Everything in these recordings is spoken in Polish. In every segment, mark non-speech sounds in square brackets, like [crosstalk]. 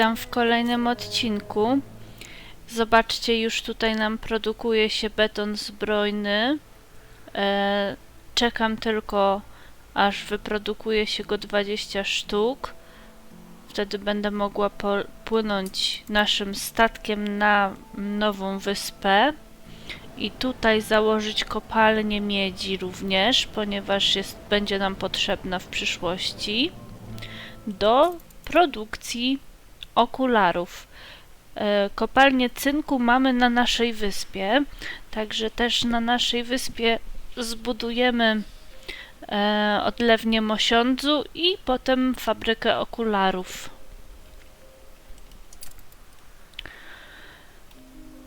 Witam w kolejnym odcinku. Zobaczcie, już tutaj nam produkuje się beton zbrojny. E, czekam tylko, aż wyprodukuje się go 20 sztuk. Wtedy będę mogła płynąć naszym statkiem na nową wyspę. I tutaj założyć kopalnię miedzi również, ponieważ jest, będzie nam potrzebna w przyszłości do produkcji okularów. E, kopalnię cynku mamy na naszej wyspie, także też na naszej wyspie zbudujemy e, odlewnię mosiądzu i potem fabrykę okularów.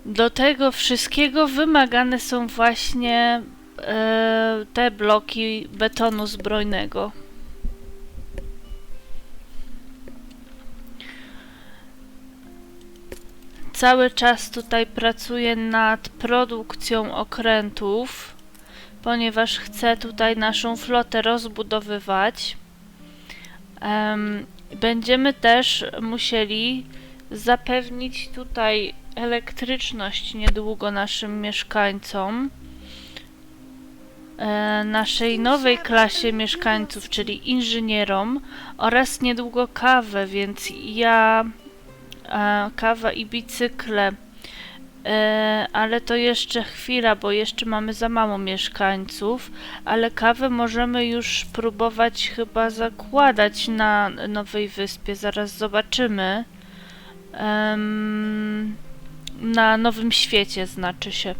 Do tego wszystkiego wymagane są właśnie e, te bloki betonu zbrojnego. Cały czas tutaj pracuję nad produkcją okrętów, ponieważ chcę tutaj naszą flotę rozbudowywać. Będziemy też musieli zapewnić tutaj elektryczność niedługo naszym mieszkańcom. E, naszej nowej klasie mieszkańców, czyli inżynierom oraz niedługo kawę, więc ja kawa i bicykle. E, ale to jeszcze chwila, bo jeszcze mamy za mało mieszkańców, ale kawę możemy już próbować chyba zakładać na nowej wyspie. Zaraz zobaczymy. Um, na nowym świecie znaczy się.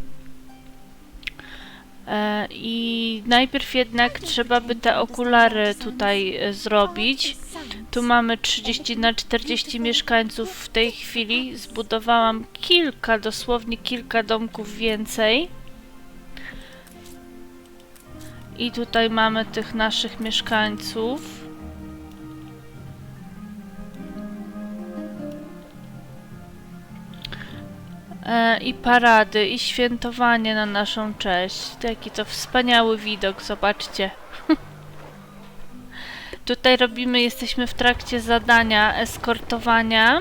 E, I najpierw jednak trzeba by te okulary tutaj e, zrobić. Tu mamy 30 na 40 mieszkańców w tej chwili. Zbudowałam kilka, dosłownie kilka domków więcej. I tutaj mamy tych naszych mieszkańców. E, i parady, i świętowanie na naszą cześć. Jaki to wspaniały widok, zobaczcie. [laughs] Tutaj robimy, jesteśmy w trakcie zadania eskortowania.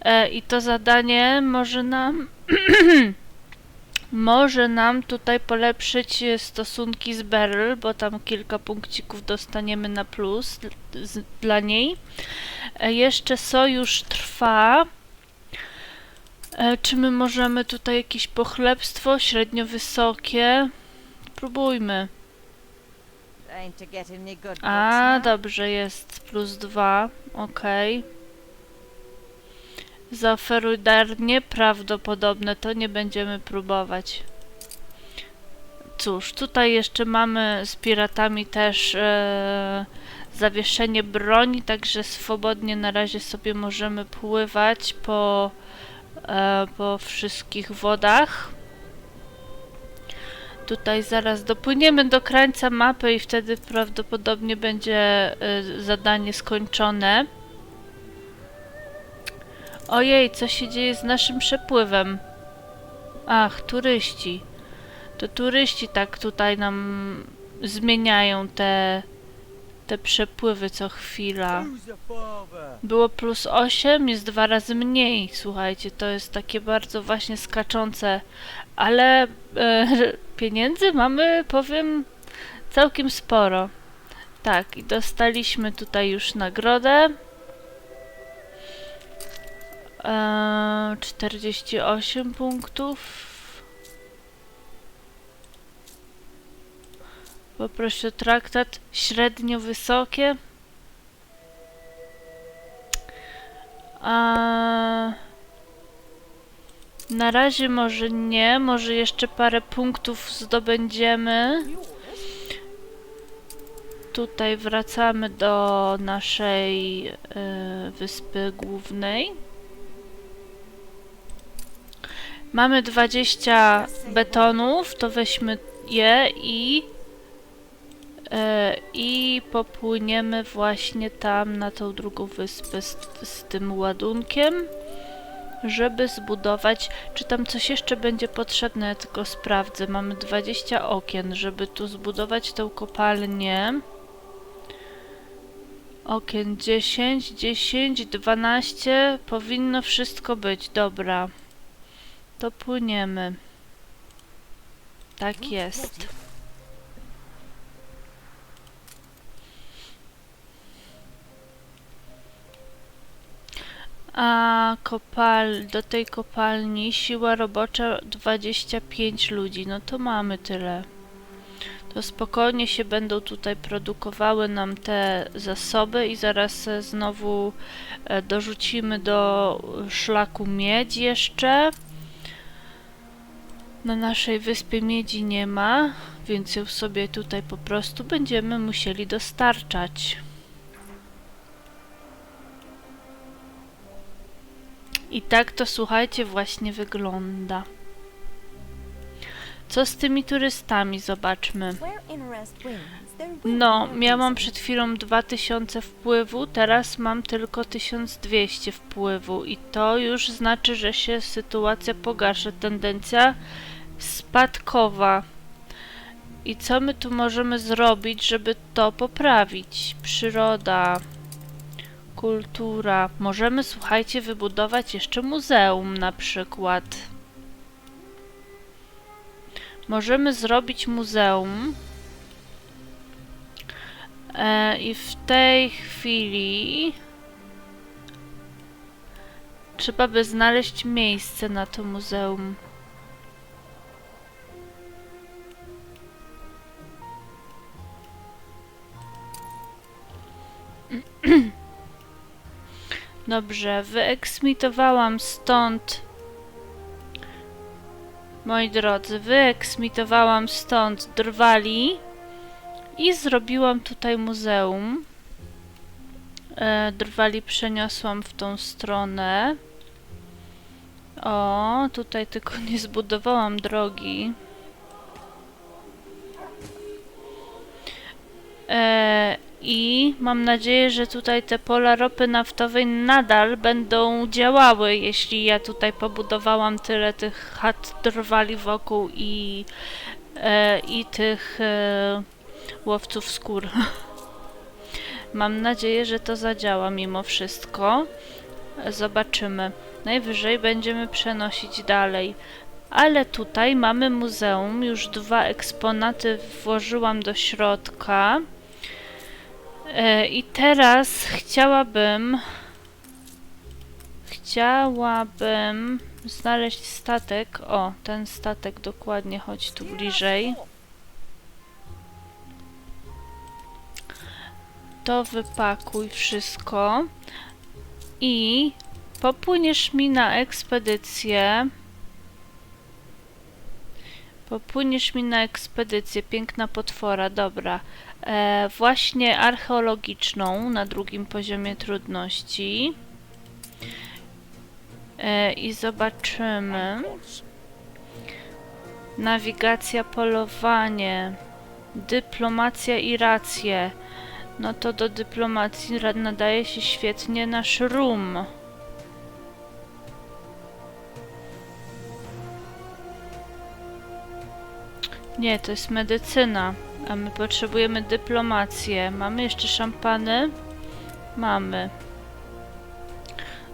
E, I to zadanie może nam [clears throat] może nam tutaj polepszyć stosunki z Beryl, bo tam kilka punkcików dostaniemy na plus dla niej. E, jeszcze sojusz trwa. E, czy my możemy tutaj jakieś pochlebstwo średnio wysokie? Próbujmy. A, dobrze, jest plus dwa. Okej. Okay. Zaoferuj dar nieprawdopodobne, to nie będziemy próbować. Cóż, tutaj jeszcze mamy z piratami też e, zawieszenie broni, także swobodnie na razie sobie możemy pływać po po wszystkich wodach. Tutaj zaraz dopłyniemy do krańca mapy i wtedy prawdopodobnie będzie e, zadanie skończone. Ojej, co się dzieje z naszym przepływem? Ach, turyści. To turyści tak tutaj nam zmieniają te te przepływy co chwila. Było plus 8, jest dwa razy mniej. Słuchajcie, to jest takie bardzo właśnie skaczące, ale e, pieniędzy mamy, powiem, całkiem sporo. Tak, i dostaliśmy tutaj już nagrodę. E, 48 punktów. Poproszę traktat średnio wysokie. A... Na razie może nie, może jeszcze parę punktów zdobędziemy. Tutaj wracamy do naszej y, wyspy głównej. Mamy 20 betonów, to weźmy je i E, I popłyniemy właśnie tam na tą drugą wyspę z, z tym ładunkiem, żeby zbudować. Czy tam coś jeszcze będzie potrzebne? Ja tylko sprawdzę. Mamy 20 okien, żeby tu zbudować tą kopalnię. Okien 10, 10, 12. Powinno wszystko być. Dobra. To płyniemy. Tak jest. A kopal, do tej kopalni siła robocza 25 ludzi. No to mamy tyle. To spokojnie się będą tutaj produkowały nam te zasoby i zaraz e, znowu e, dorzucimy do szlaku miedź jeszcze. Na naszej wyspie miedzi nie ma, więc ją sobie tutaj po prostu będziemy musieli dostarczać. I tak to słuchajcie właśnie wygląda. Co z tymi turystami? Zobaczmy. No, miałam przed chwilą 2000 wpływu, teraz mam tylko 1200 wpływu i to już znaczy, że się sytuacja pogarsza. Tendencja spadkowa. I co my tu możemy zrobić, żeby to poprawić? Przyroda, kultura. Możemy, słuchajcie, wybudować jeszcze muzeum na przykład. Możemy zrobić muzeum. E, I w tej chwili trzeba by znaleźć miejsce na to muzeum. Dobrze, wyeksmitowałam stąd Moi drodzy, wyeksmitowałam stąd drwali i zrobiłam tutaj muzeum. E, drwali przeniosłam w tą stronę. O, tutaj tylko [laughs] nie zbudowałam drogi. E, I mam nadzieję, że tutaj te pola ropy naftowej nadal będą działały, jeśli ja tutaj pobudowałam tyle tych chat drwali wokół i, e, i tych e, łowców skór. [laughs] Mam nadzieję, że to zadziała mimo wszystko. Zobaczymy. Najwyżej będziemy przenosić dalej. Ale tutaj mamy muzeum. Już dwa eksponaty włożyłam do środka. E, I teraz chciałabym... Chciałabym znaleźć statek. O, ten statek dokładnie, chodź tu bliżej. To wypakuj wszystko. I popłyniesz mi na ekspedycję. Popłyniesz mi na ekspedycję. Piękna potwora, dobra. E, właśnie archeologiczną na drugim poziomie trudności. E, I zobaczymy. Nawigacja, polowanie, dyplomacja i racje. No to do dyplomacji nadaje się świetnie nasz rum. Nie, to jest medycyna, a my potrzebujemy dyplomację. Mamy jeszcze szampany? Mamy.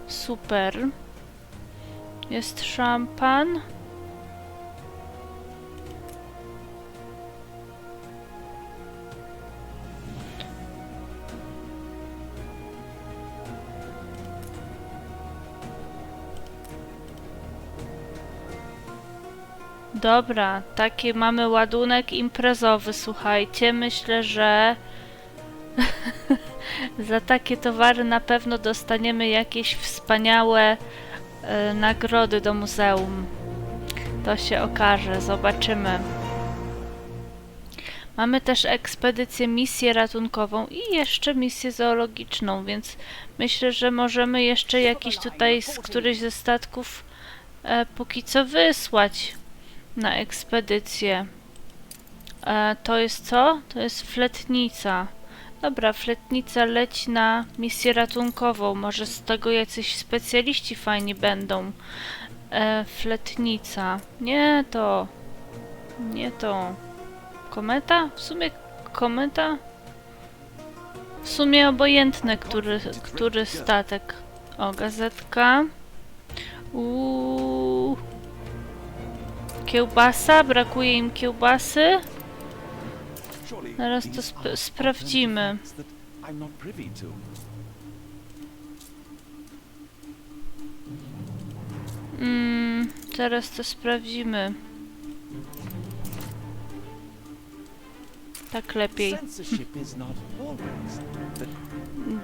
Super. Jest szampan. Dobra, taki mamy ładunek imprezowy, słuchajcie. Myślę, że [laughs] za takie towary na pewno dostaniemy jakieś wspaniałe e, nagrody do muzeum. To się okaże, zobaczymy. Mamy też ekspedycję, misję ratunkową i jeszcze misję zoologiczną, więc myślę, że możemy jeszcze jakiś tutaj z któryś ze statków e, póki co wysłać na ekspedycję. E, to jest co? To jest fletnica. Dobra, fletnica leci na misję ratunkową. Może z tego jacyś specjaliści fajni będą. E, fletnica. Nie to. Nie to. Kometa? W sumie kometa? sumie obojętne, który, który statek. O, gazetka. Uuu. Kiełbasa, brakuje im kiełbasy. Zaraz to sp sprawdzimy. Mm, zaraz to sprawdzimy. Tak lepiej.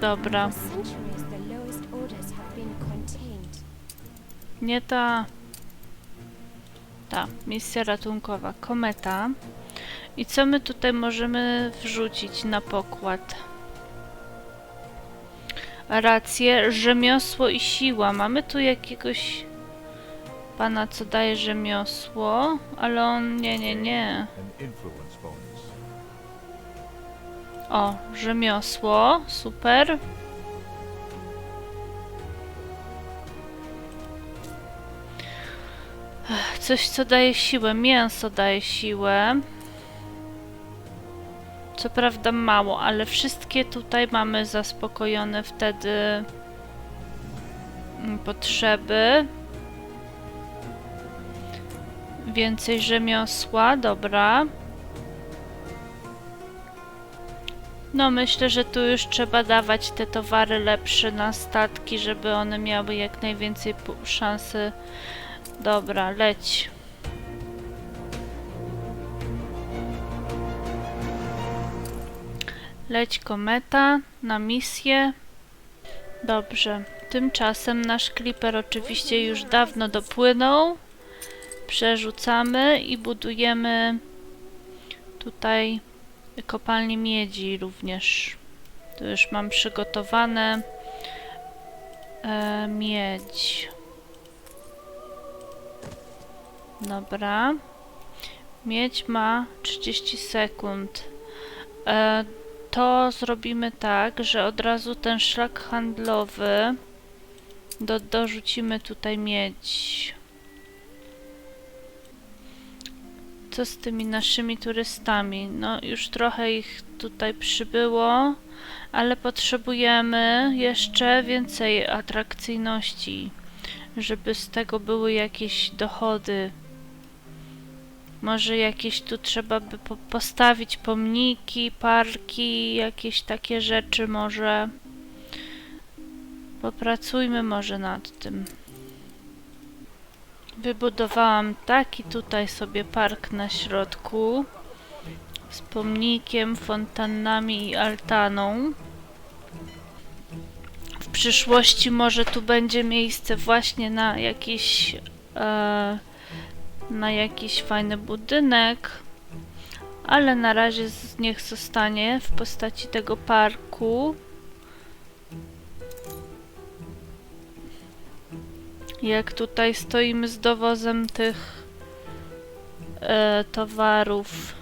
Dobra. For centuries, Ta, misja ratunkowa. Kometa. I co my tutaj możemy wrzucić na pokład? Rację, rzemiosło i siła. Mamy tu jakiegoś pana, co daje rzemiosło, ale on nie, nie, nie. O, rzemiosło, super. Coś, co daje siłę. Mięso daje siłę. Co prawda mało, ale wszystkie tutaj mamy zaspokojone wtedy mm, potrzeby. Więcej rzemiosła, dobra. No myślę, że tu już trzeba dawać te towary lepsze na statki, żeby one miały jak najwięcej szansy. Dobra, leć. Leć kometa na misję. Dobrze. Tymczasem nasz kliper oczywiście już dawno dopłynął. Przerzucamy i budujemy tutaj kopalnię miedzi również. Tu już mam przygotowane e, miedź. Dobra. Miedź ma 30 sekund. E, to zrobimy tak, że od razu ten szlak handlowy do, dorzucimy tutaj miedź. Co z tymi naszymi turystami? No, już trochę ich tutaj przybyło, ale potrzebujemy jeszcze więcej atrakcyjności, żeby z tego były jakieś dochody. Może jakieś tu trzeba by po postawić pomniki, parki, jakieś takie rzeczy może. Popracujmy może nad tym. Wybudowałam taki tutaj sobie park na środku z pomnikiem, fontannami i altaną. W przyszłości może tu będzie miejsce właśnie na jakiś e, na jakiś fajny budynek, ale na razie niech zostanie w postaci tego parku. Jak tutaj stoimy z dowozem tych e, towarów.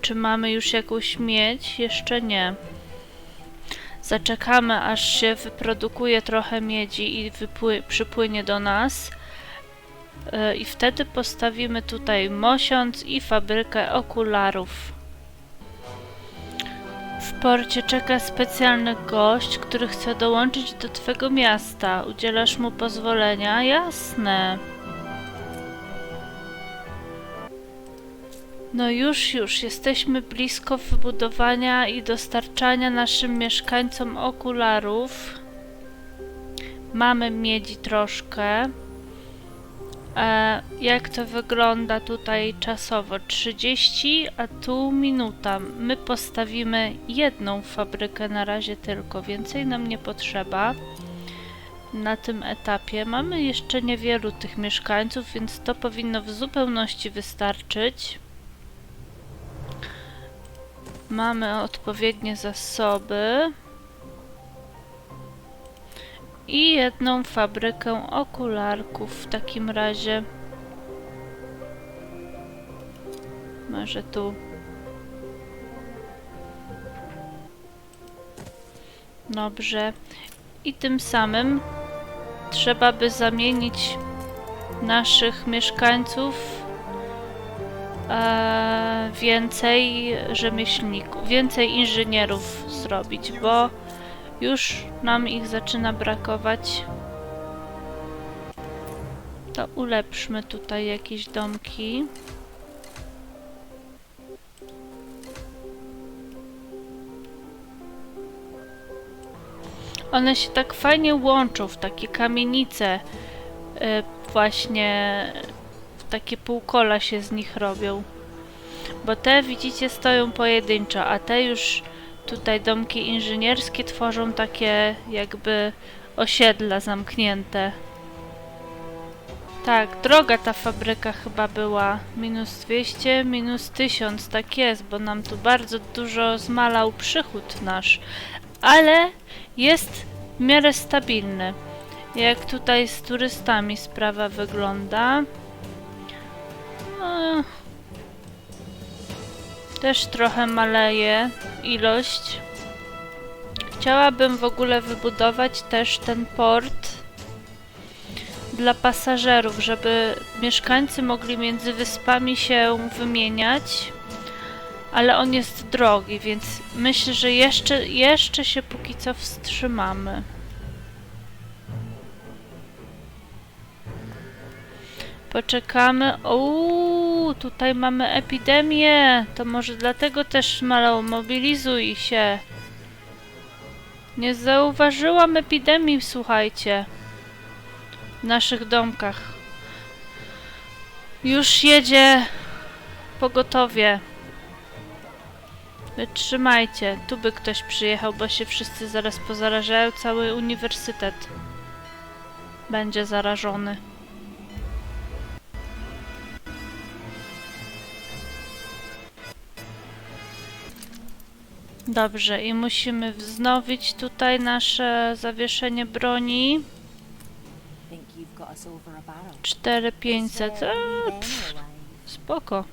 Czy mamy już jakąś miedź? Jeszcze nie. Zaczekamy, aż się wyprodukuje trochę miedzi i przypłynie do nas. E, I wtedy postawimy tutaj mosiąc i fabrykę okularów. W porcie czeka specjalny gość, który chce dołączyć do twego miasta. Udzielasz mu pozwolenia? Jasne. No już, już. Jesteśmy blisko wybudowania i dostarczania naszym mieszkańcom okularów. Mamy miedzi troszkę. E, jak to wygląda tutaj czasowo? 30, a tu minuta. My postawimy jedną fabrykę na razie tylko, więcej nam nie potrzeba. Na tym etapie mamy jeszcze niewielu tych mieszkańców, więc to powinno w zupełności wystarczyć. Mamy odpowiednie zasoby. I jedną fabrykę okularków w takim razie. Może tu. Dobrze. I tym samym trzeba by zamienić naszych mieszkańców e, więcej rzemieślników, więcej inżynierów zrobić, bo już nam ich zaczyna brakować. To ulepszmy tutaj jakieś domki. One się tak fajnie łączą w takie kamienice. y, Właśnie takie półkola się z nich robią. Bo te widzicie stoją pojedynczo, a te już tutaj domki inżynierskie tworzą takie jakby osiedla zamknięte. Tak, droga ta fabryka chyba była. Minus 200, minus 1000, tak jest, bo nam tu bardzo dużo zmalał przychód nasz. Ale jest w miarę stabilny. Jak tutaj z turystami sprawa wygląda. E, Też trochę maleje ilość. Chciałabym w ogóle wybudować też ten port dla pasażerów, żeby mieszkańcy mogli między wyspami się wymieniać. Ale on jest drogi, więc myślę, że jeszcze, jeszcze się póki co wstrzymamy. Poczekamy. Uuu, tutaj mamy epidemię. To może dlatego też malo mobilizuj się. Nie zauważyłam epidemii, słuchajcie. W naszych domkach. Już jedzie pogotowie. Wytrzymajcie. Tu by ktoś przyjechał, bo się wszyscy zaraz pozarażają. Cały uniwersytet będzie zarażony. Dobrze, i musimy wznowić tutaj nasze zawieszenie broni. Think you've got us over a barrel. 4500. Is there Eee, anything pff, anyway? spoko.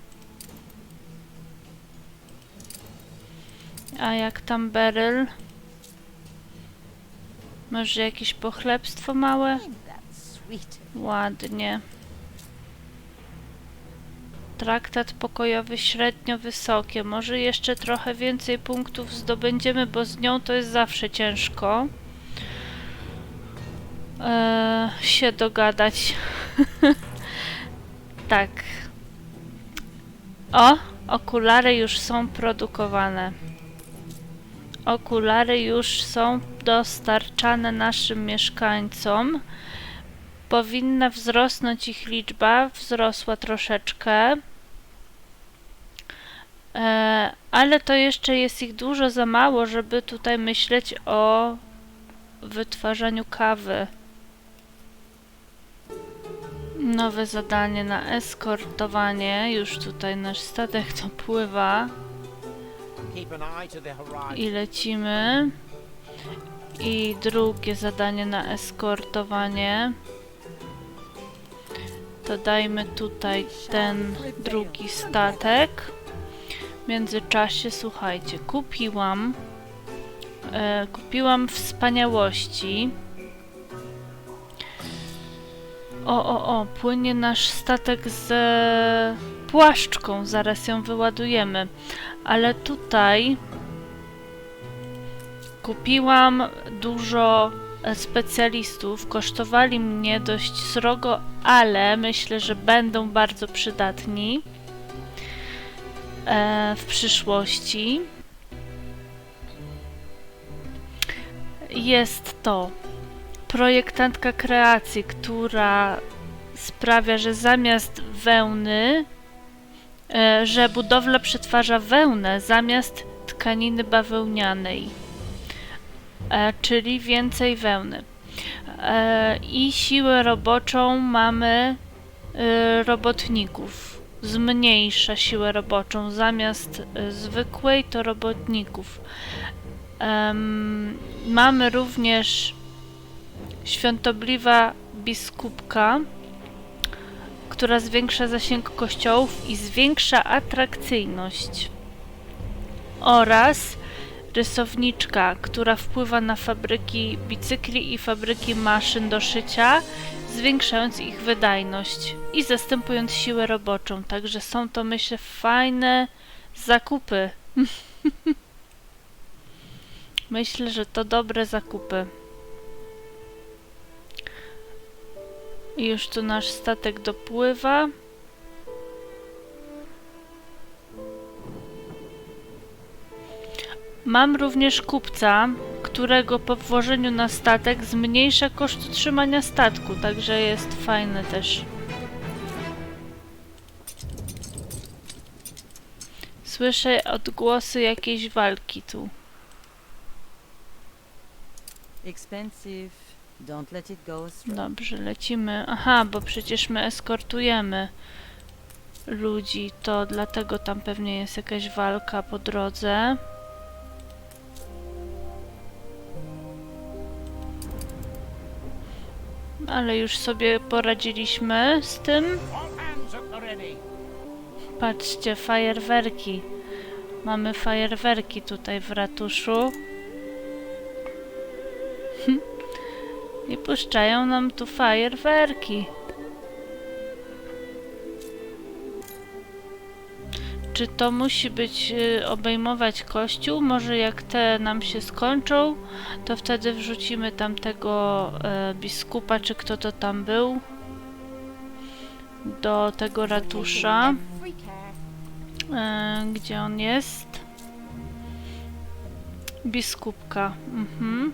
A jak tam beryl? Może jakieś pochlebstwo małe? Ładnie. Traktat pokojowy średnio wysokie. Może jeszcze trochę więcej punktów zdobędziemy, bo z nią to jest zawsze ciężko e, się dogadać. [laughs] tak. O, okulary już są produkowane. Okulary już są dostarczane naszym mieszkańcom powinna wzrosnąć ich liczba, wzrosła troszeczkę. E, ale to jeszcze jest ich dużo za mało, żeby tutaj myśleć o wytwarzaniu kawy. Nowe zadanie na eskortowanie. Już tutaj nasz statek dopływa i lecimy. I drugie zadanie na eskortowanie. To dajmy tutaj ten drugi statek. Międzyczasie, słuchajcie, kupiłam e, kupiłam wspaniałości. O, o, o, płynie nasz statek z płaszczką. Zaraz ją wyładujemy. Ale tutaj Kupiłam dużo specjalistów, kosztowali mnie dość srogo, ale myślę, że będą bardzo przydatni w przyszłości. Jest to projektantka kreacji, która sprawia, że zamiast wełny, e, że budowla przetwarza wełnę zamiast tkaniny bawełnianej e, czyli więcej wełny. E, I siłę roboczą mamy e, robotników. Zmniejsza siłę roboczą. Zamiast e, zwykłej to robotników. Em, mamy również świątobliwa biskupka, która zwiększa zasięg kościołów i zwiększa atrakcyjność. Oraz rysowniczka, która wpływa na fabryki bicykli i fabryki maszyn do szycia, zwiększając ich wydajność i zastępując siłę roboczą. Także są to, myślę, fajne zakupy. [laughs] myślę, że to dobre zakupy. I już tu nasz statek dopływa. Mam również kupca, którego po włożeniu na statek zmniejsza koszt utrzymania statku, także jest fajne też. Słyszę odgłosy jakiejś walki tu. Dobrze, lecimy. Aha, bo przecież my eskortujemy ludzi, to dlatego tam pewnie jest jakaś walka po drodze. Ale już sobie poradziliśmy z tym. Patrzcie, fajerwerki. Mamy fajerwerki tutaj w ratuszu. [laughs] I puszczają nam tu fajerwerki. Czy to musi być y, obejmować kościół? Może jak te nam się skończą, to wtedy wrzucimy tamtego e, biskupa, czy kto to tam był, do tego ratusza. E, gdzie on jest? Biskupka. Mhm.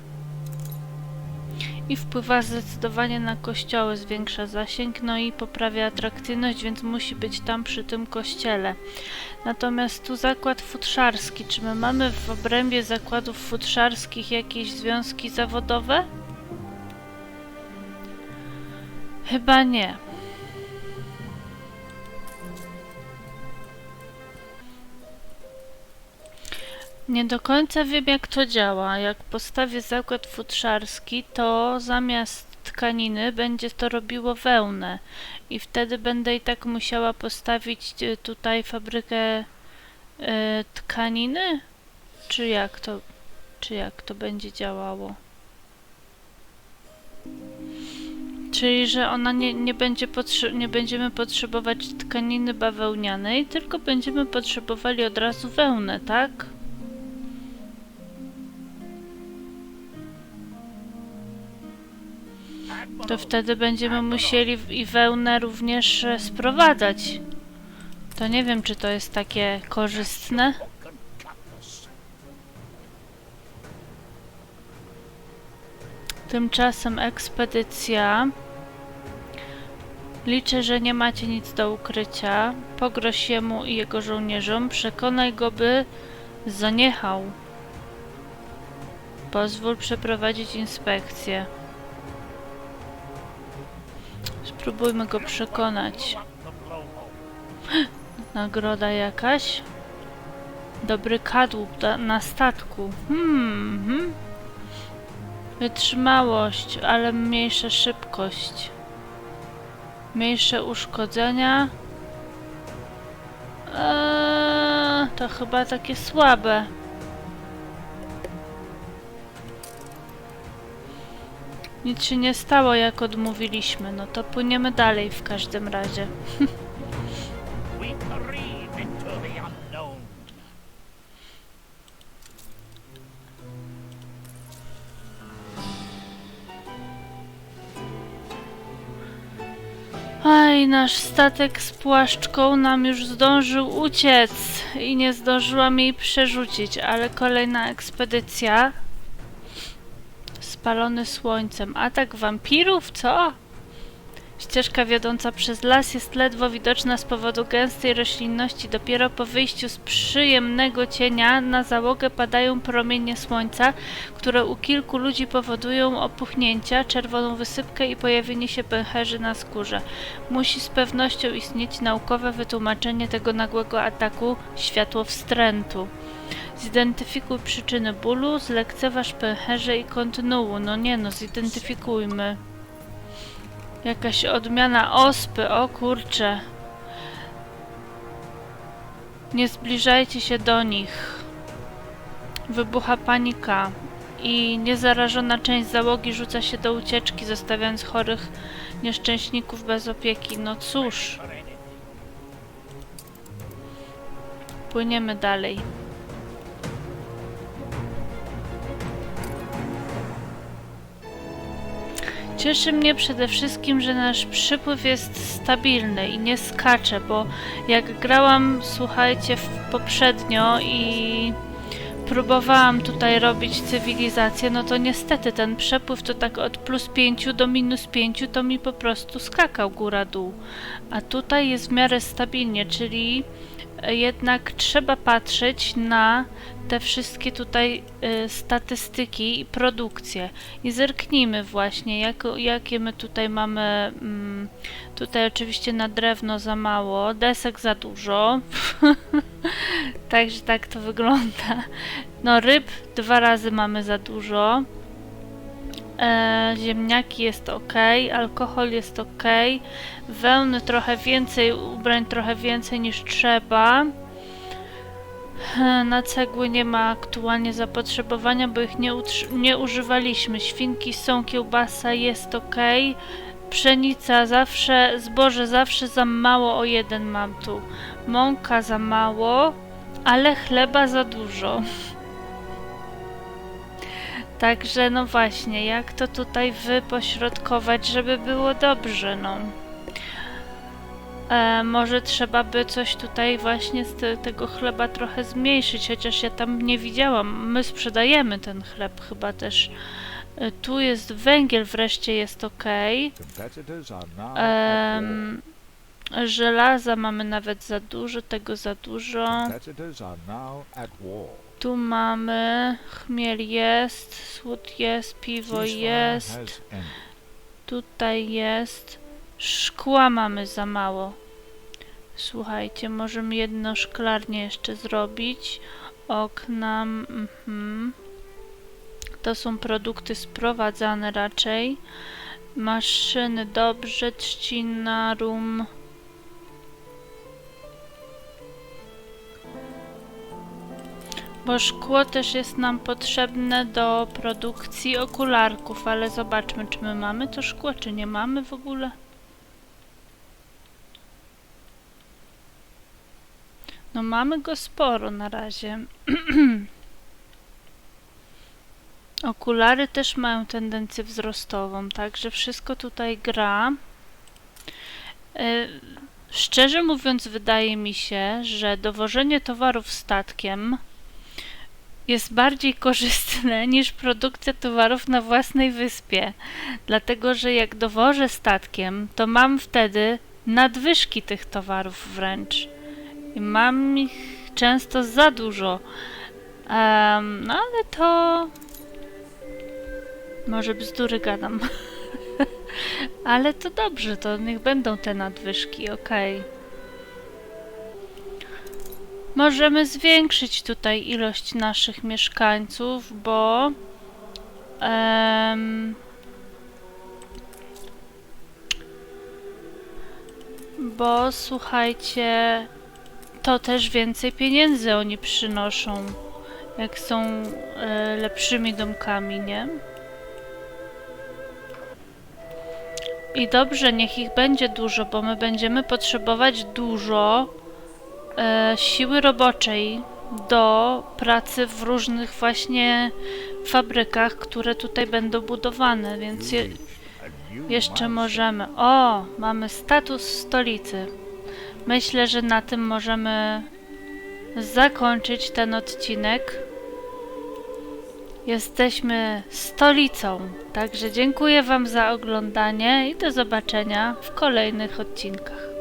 I wpływa zdecydowanie na kościoły, zwiększa zasięg, no i poprawia atrakcyjność, więc musi być tam przy tym kościele. Natomiast tu zakład futrzarski. Czy my mamy w obrębie zakładów futrzarskich jakieś związki zawodowe? Chyba nie. Nie do końca wiem jak to działa. Jak postawię zakład futrzarski, to zamiast tkaniny będzie to robiło wełnę. I wtedy będę i tak musiała postawić e, tutaj fabrykę e, tkaniny? Czy jak to, czy jak to będzie działało? Czyli, że ona nie, nie, będzie nie będziemy potrzebować tkaniny bawełnianej, tylko będziemy potrzebowali od razu wełnę, tak? To wtedy będziemy musieli i wełnę również e, sprowadzać. To nie wiem, czy to jest takie korzystne. Tymczasem ekspedycja. Liczę, że nie macie nic do ukrycia. Pogroź jemu i jego żołnierzom. Przekonaj go, by zaniechał. Pozwól przeprowadzić inspekcję. Spróbujmy go przekonać. [gasps] Nagroda jakaś? Dobry kadłub na statku. Hmm, hmm. Wytrzymałość, ale mniejsza szybkość. Mniejsze uszkodzenia. Eee, to chyba takie słabe. Nic się nie stało, jak odmówiliśmy. No to płyniemy dalej w każdym razie. Aj, nasz statek z płaszczką nam już zdążył uciec i nie zdążyłam jej przerzucić, ale kolejna ekspedycja. Spalony słońcem. Atak wampirów? Co? Ścieżka wiodąca przez las jest ledwo widoczna z powodu gęstej roślinności. Dopiero po wyjściu z przyjemnego cienia na załogę padają promienie słońca, które u kilku ludzi powodują opuchnięcia, czerwoną wysypkę i pojawienie się pęcherzy na skórze. Musi z pewnością istnieć naukowe wytłumaczenie tego nagłego ataku światło wstrętu. Zidentyfikuj przyczyny bólu, zlekceważ pęcherze i kontynuuj. No nie no, zidentyfikujmy. Jakaś odmiana ospy, o kurcze. Nie zbliżajcie się do nich. wybucha panika i niezarażona część załogi rzuca się do ucieczki, zostawiając chorych nieszczęśników bez opieki. No cóż, płyniemy dalej. Cieszy mnie przede wszystkim, że nasz przypływ jest stabilny i nie skacze, bo jak grałam, słuchajcie, poprzednio i próbowałam tutaj robić cywilizację, no to niestety ten przepływ to tak od plus 5 do minus 5 to mi po prostu skakał góra-dół. A tutaj jest w miarę stabilnie, czyli jednak trzeba patrzeć na te wszystkie tutaj y, statystyki i produkcje. I zerknijmy właśnie, jak, jakie my tutaj mamy. Mm, tutaj oczywiście na drewno za mało, desek za dużo. [laughs] Także tak to wygląda. No ryb dwa razy mamy za dużo. E, ziemniaki jest ok, alkohol jest ok, wełny trochę więcej, ubrań trochę więcej niż trzeba. E, Na cegły nie ma aktualnie zapotrzebowania, bo ich nie, nie używaliśmy. Świnki są, kiełbasa jest ok. Pszenica zawsze, zboże zawsze za mało, o jeden mam tu. Mąka za mało, ale chleba za dużo. [laughs] Także no właśnie, jak to tutaj wypośrodkować, żeby było dobrze, no. E, może trzeba by coś tutaj właśnie z te, tego chleba trochę zmniejszyć, chociaż ja tam nie widziałam. My sprzedajemy ten chleb chyba też. E, tu jest węgiel, wreszcie jest ok. Em, żelaza mamy nawet za dużo, tego za dużo. Tu mamy chmiel jest, słód jest, piwo jest. Tutaj jest. Szkła mamy za mało. Słuchajcie, możemy jedno szklarnię jeszcze zrobić. Okna. Mhm. To są produkty sprowadzane raczej. Maszyny dobrze, trzcina, rum. Bo szkło też jest nam potrzebne do produkcji okularków, ale zobaczmy, czy my mamy to szkło, czy nie mamy w ogóle. No mamy go sporo na razie. [clears throat] Okulary też mają tendencję wzrostową, także wszystko tutaj gra. E, Szczerze mówiąc, wydaje mi się, że dowożenie towarów statkiem jest bardziej korzystne [laughs] niż produkcja towarów na własnej wyspie. Dlatego, że jak dowożę statkiem, to mam wtedy nadwyżki tych towarów wręcz. I mam ich często za dużo. Em, no ale to. Może bzdury gadam. [laughs] ale to dobrze, to niech będą te nadwyżki, okej. Możemy zwiększyć tutaj ilość naszych mieszkańców, bo bo słuchajcie, to też więcej pieniędzy oni przynoszą, jak są e, lepszymi domkami, nie? I dobrze, niech ich będzie dużo, bo my będziemy potrzebować dużo siły roboczej do pracy w różnych właśnie fabrykach, które tutaj będą budowane, więc je, jeszcze możemy. O, mamy status stolicy. Myślę, że na tym możemy zakończyć ten odcinek. Jesteśmy stolicą. Także dziękuję Wam za oglądanie i do zobaczenia w kolejnych odcinkach.